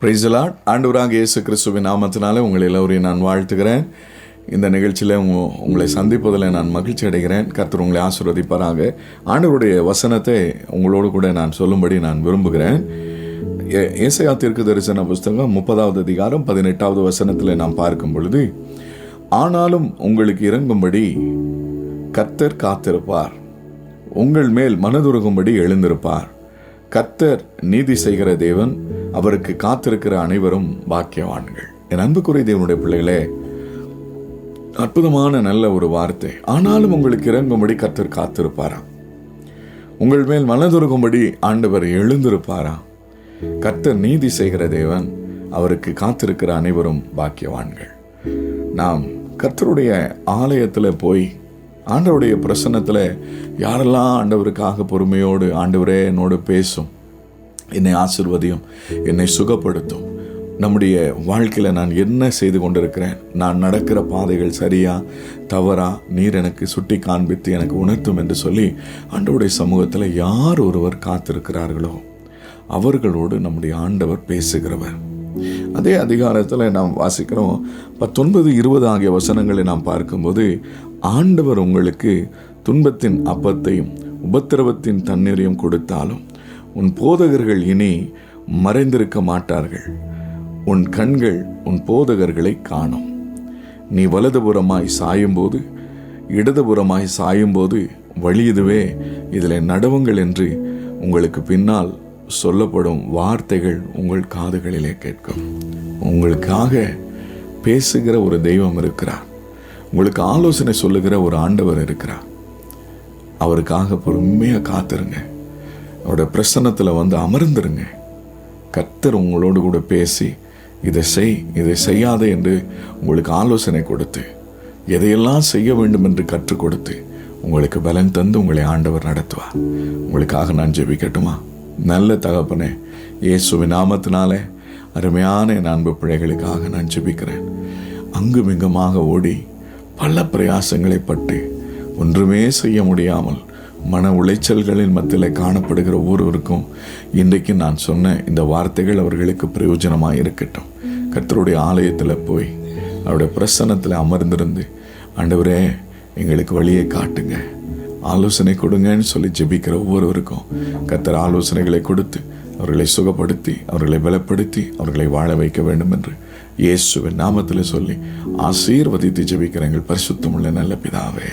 பிரைசலாட் ஆண்டவராக இயேசு கிறிஸ்துவின் நாமத்தினாலே உங்களை எல்லோரையும் நான் வாழ்த்துகிறேன். இந்த நிகழ்ச்சியில் உங்களை சந்திப்பதில் நான் மகிழ்ச்சி அடைகிறேன். கர்த்தர் உங்களை ஆசீர்வதிப்பாராக. ஆண்டவருடைய வசனத்தை உங்களோடு கூட நான் சொல்லும்படி நான் விரும்புகிறேன். ஏ- ஏசாயா தீர்க்க தரிசன புஸ்தகம் முப்பதாவது அதிகாரம் பதினெட்டாவது வசனத்தில் நாம் பார்க்கும் பொழுது ஆனாலும் உங்களுக்கு இறங்கும்படி கர்த்தர் காத்திருப்பார். உங்கள் மேல் மனதுருகும்படி எழுந்திருப்பார். கர்த்தர் நீதி செய்கிற தேவன் அவருக்கு காத்திருக்கிற அனைவரும் பாக்கியவான்கள். என் அன்புக்குறை தேவனுடைய பிள்ளைகளே அற்புதமான நல்ல ஒரு வார்த்தை. ஆனாலும் உங்களுக்கு இறங்கும்படி கர்த்தர் காத்திருப்பாராம். உங்கள் மேல் மனதுருகும்படி ஆண்டவர் எழுந்திருப்பாராம் கர்த்தர் நீதி செய்கிற தேவன் அவருக்கு காத்திருக்கிற அனைவரும் பாக்கியவான்கள். நாம் கர்த்தருடைய ஆலயத்தில் போய் ஆண்டவருடைய பிரசன்னத்தில் யாரெல்லாம் ஆண்டவருக்காக பொறுமையோடு ஆண்டவரே என்னோடு பேசும் என்னை ஆசிர்வதியும் என்னை சுகப்படுத்தும். நம்முடைய வாழ்க்கையில் நான் என்ன செய்து கொண்டிருக்கிறேன்? நான் நடக்கிற பாதைகள் சரியா தவறா? நீர் எனக்கு சுட்டி காண்பித்து எனக்கு உணர்த்தும் என்று சொல்லி ஆண்டவருடைய சமூகத்தில் யார் ஒருவர் காத்திருக்கிறார்களோ அவர்களோடு நம்முடைய ஆண்டவர் பேசுகிறவர். அதே அதிகாரத்தில் நாம் வாசிக்கிறோம் பத்தொன்பது இருபது ஆகிய வசனங்களை நாம் பார்க்கும்போது ஆண்டவர் உங்களுக்கு துன்பத்தின் அப்பத்தையும் உபத்திரவத்தின் தண்ணீரையும் கொடுத்தாலும் உன் போதகர்கள் இனி மறைந்திருக்க மாட்டார்கள். உன் கண்கள் உன் போதகர்களை காணும். நீ வலதுபுறமாய் சாயும்போது இடதுபுறமாய் சாயும்போது வழி இதுவே இதில் நடவுங்கள் என்று உங்களுக்கு பின்னால் சொல்லப்படும் வார்த்தைகள் உங்கள் காதுகளிலே கேட்கும். உங்களுக்காக பேசுகிற ஒரு தெய்வம் இருக்கிறார். உங்களுக்கு ஆலோசனை சொல்லுகிற ஒரு ஆண்டவர் இருக்கிறார். அவருக்காக பொறுமையாக காத்திருங்க. அவருடைய பிரசன்னத்தில் வந்து அமர்ந்துருங்க. கத்தர் உங்களோடு கூட பேசி இதை செய் இதை செய்யாதே என்று உங்களுக்கு ஆலோசனை கொடுத்து எதையெல்லாம் செய்ய வேண்டும் என்று கற்றுக் கொடுத்து உங்களுக்கு பலன் தந்து உங்களை ஆண்டவர் நடத்துவார். உங்களுக்காக நான் ஜெபிக்கட்டுமா? நல்ல தகப்பனே இயேசுவி நாமத்தினாலே அருமையான என் அன்பு பிள்ளைகளுக்காக நான் ஜெபிக்கிறேன். அங்குமிங்குமாக ஓடி பல பிரயாசங்களை பட்டு ஒன்றுமே செய்ய முடியாமல் மன உளைச்சல்களின் மத்தியில் காணப்படுகிற ஒவ்வொருவருக்கும் இன்றைக்கு நான் சொன்ன இந்த வார்த்தைகள் அவர்களுக்கு பிரயோஜனமாக இருக்கட்டும். கர்த்தருடைய ஆலயத்தில் போய் அவருடைய பிரசன்னத்தில் அமர்ந்திருந்து ஆண்டவரே எங்களுக்கு வழியை காட்டுங்க. ஆலோசனை கொடுங்கன்னு சொல்லி ஜெபிக்கிற ஒவ்வொருவருக்கும் கத்தர் ஆலோசனைகளை கொடுத்து அவர்களை சுகப்படுத்தி அவர்களை பலப்படுத்தி அவர்களை வாழ வைக்க வேண்டும் என்று இயேசுவின் நாமத்தில் சொல்லி ஆசீர்வதித்து ஜெபிக்கிற எங்கள் பரிசுத்தமுள்ள நல்ல பிதாவே.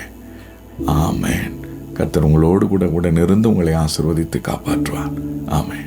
ஆமேன். கர்த்தர் உங்களோடு கூட உடனிருந்து உங்களை ஆசிர்வதித்து காப்பாற்றுவார். ஆமென்.